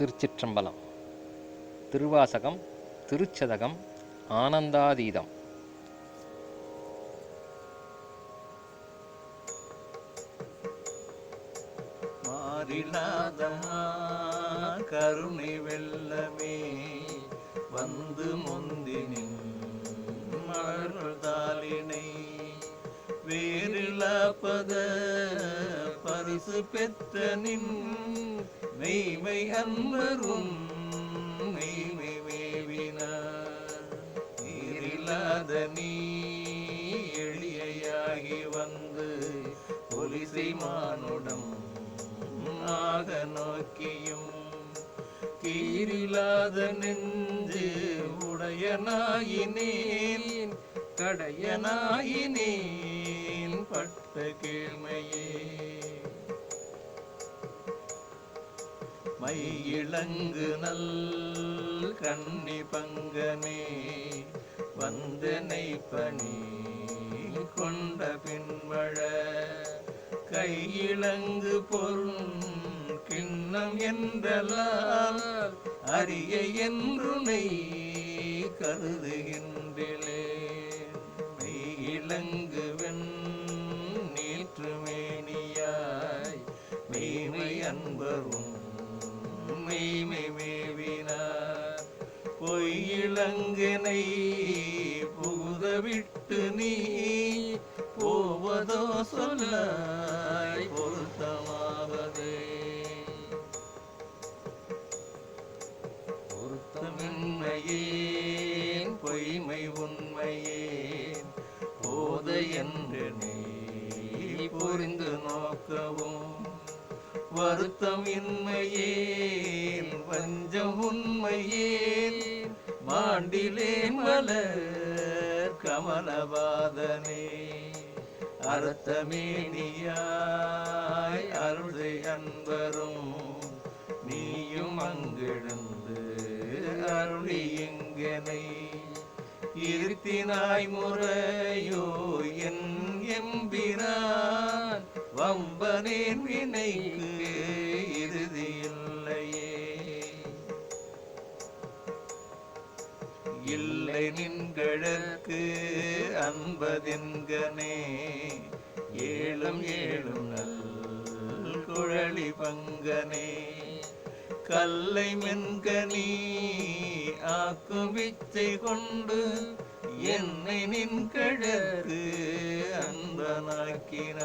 திருச்சிற்றம்பலம். திருவாசகம் திருச்சதகம் ஆனந்தாதீதம். மாறிலாதமா கருணை வெள்ளமே வந்து முந்தினின் மலர்தாளினை. வேறிலாப்பத பரிசு பெற்ற நின் மெய்மை அன்பரும் மெய்மை மேவினார் நீரில்லாத நீ எளியாகி வந்து பொலிசை மானுடம் ஆக நோக்கியும் கீரில்லாத நெஞ்சு உடையனாயினேன் கடையனாயினேன் பட்ட கேள்மையே. மை இளங்கு நல் கண்ணி பங்கனே வந்தனை பணி கொண்ட பின்மழ கையிளங்கு பொருள் கிண்ணம் என்றலால் அரிய என்றுனை கருதுகின்றே மெய்யிளங்கு வெண் நீற்றுமேனியாய் மெய்மை அன்பரும் மெய்மை மேவினார் பொய்யிலங்கனை புகுத விட்டு நீ போவதோ சொல்லாய் பொருத்தமாவதே பொருத்தமின்மையேன் பொய்மை உண்மையேன் போத என்று நீ புரிந்து நோக்கவும். வருத்தம் இன்மையேல் வஞ்சம் உண்மையேல் மாண்டிலே மலர் கமலவாதனே அர்த்தமேனியாய் அருளை அன்பரும். நீயும் அங்கெழுந்து அருளி எங்கனை இருத்தினாய் முறையோ என் எம்பினான் வம்பனேன் வினைக்கு இறுதி இல்லையே இல்லை நின்கழற்கு அன்பதென்கனே ஏழும் ஏழும் நல் குழலி பங்கனே. கல்லை மென்கனி ஆக்கும் விச்சை கொண்டு என்னை நின் கிழக்கு அன்பனாக்கினாய்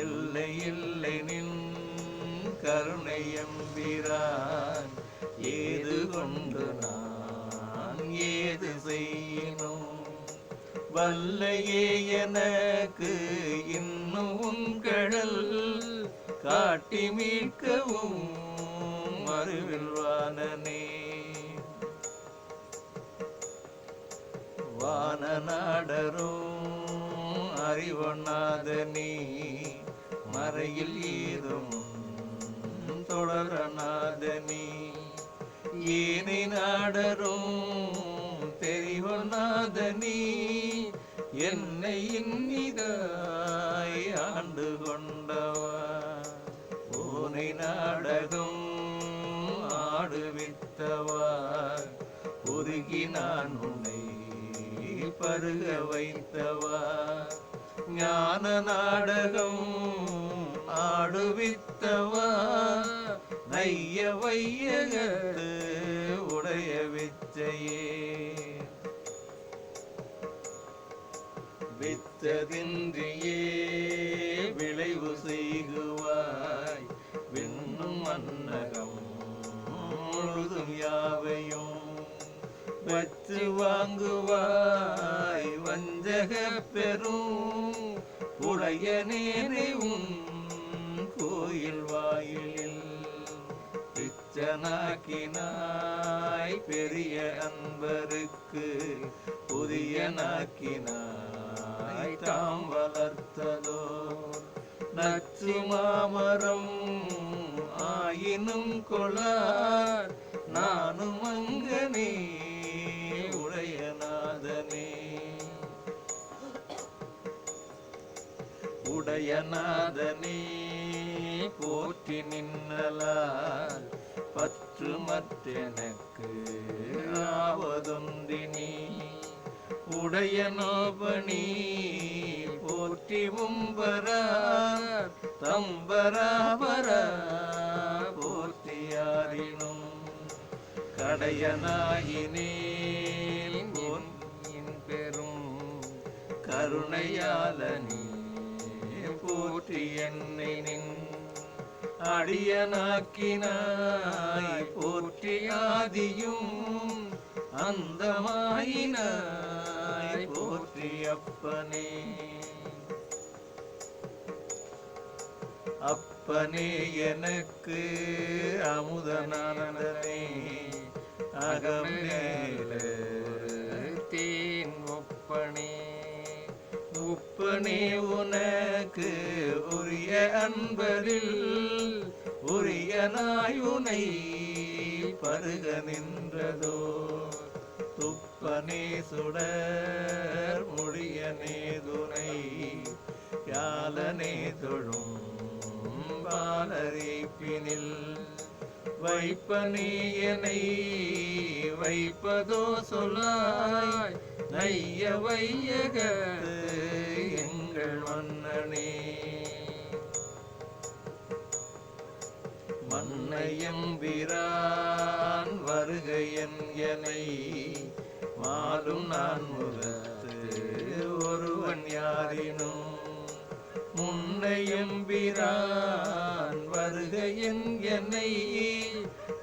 இல்லை இல்லை நின் கருணை எம்பிரான் ஏது கொண்டு நான் ஏது செய்யணும் வல்லையே எனக்கு இன்னும் கடல் காட்டி மீட்கவும் மறுவில்வானனே வான நாடரும் அறிவொண்ணாத நீ மறையில் ஏதும் தொடரநாத நீ. ஏனை நாடரும் தெரிவொண்ணாத நீ என்னை இன்னிதாய் ஆண்டு கொண்டவா. பூனை நாடகம் ஆடுவித்தவா உருகி நான் உன்னை பருக வைத்தவா? ஞான நாடகம் ஆடுவித்தவா? நைய வையகத்து உடைய விச்சையே வித்ததின்றியே விளைவு செய்குவாய். விண்ணும் அன்னகம் முழுதும் யாவையும் வச்சு வாங்குவாய் வஞ்சக பெரும். உடைய நேரை கோயில் வாயிலில் பிச்சனாக்கினாய் பெரிய அன்பருக்கு. புதிய நாக்கினாய் தாம் வளர்த்ததோ நச்சு மாமரம் ஆயினும் கொளார். நானும் அங்கனே உடையநாதனே போற்றி நின்னலால் பற்று மற்றெனக்கு ஆவதொந்தினி உடையனோபணி போற்றி உம்பரா தம்பராபரா போற்றியாரினும் கடையனாயினேன் பெரும் கருணையாளனே. போற்றி என்னை நின் அடியனாக்கினாய். போற்றி ஆதியும் அந்தமாயினாய். போற்றி அப்பனே. அப்பனே எனக்கு அமுதனானதனே அகமேல தேன் ஒப்பனே. உப்பனே உனக்கு உரிய அன்பரில் உரிய நாயுனை பருக நின்றதோ. துப்பனே சுடர் முடியனே துணை யாலனே தொழும் பாலரிப்பினில். என்னை வைப்பதோ சொல்லாய் நைய வையக எங்கள் மன்னனே. மன்னையம்பிரான் வருகையன் எனை மாலும் நான் முகத்து ஒருவன் யாரினும். முன்னையம்பிரான் வருகையன் என்னை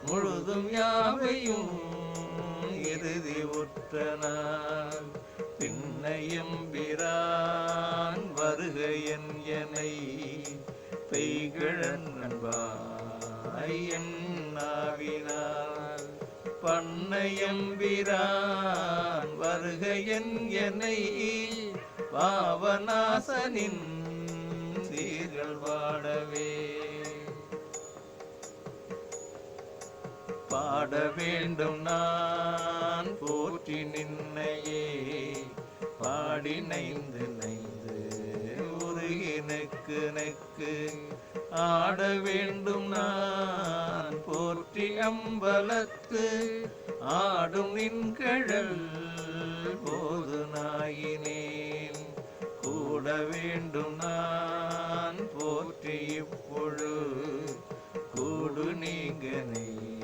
முழுதும் யாவையும் இறுதி உற்றனான். பின்னையம்பிரான் வருகையன் எனை பெய்கிழன் நண்பாய் என் நாவினார் பண்ணையம்பிரான் வருகையன் எனை பாவநாசனின் சீர்கள் வாடவே பாட வேண்டும் நான். போற்றி நின்னையே. பாடி நைந்து நைந்து உருகி நெக்கு நெக்கு ஆட வேண்டும் நான். போற்றி அம்பலத்து ஆடும் நின்கழல் போது நாயினேன். கூட வேண்டும் நான். போற்றி இப்பொழு கூடு நீங்க நெய்.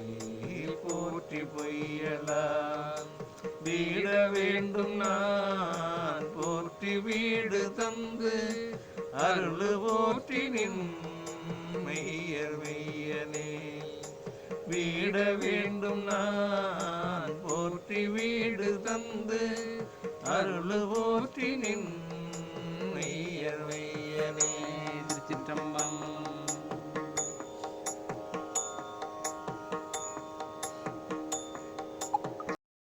போற்றி பொய்யலாம். வீட வேண்டும் நான் போற்றி வீடு தந்து அருள் போற்றி நின்மையர் வெய்யனே வீட வேண்டும் நான் போற்றி வீடு தந்து அருள் போற்றி நின்மையர் வெய்யனே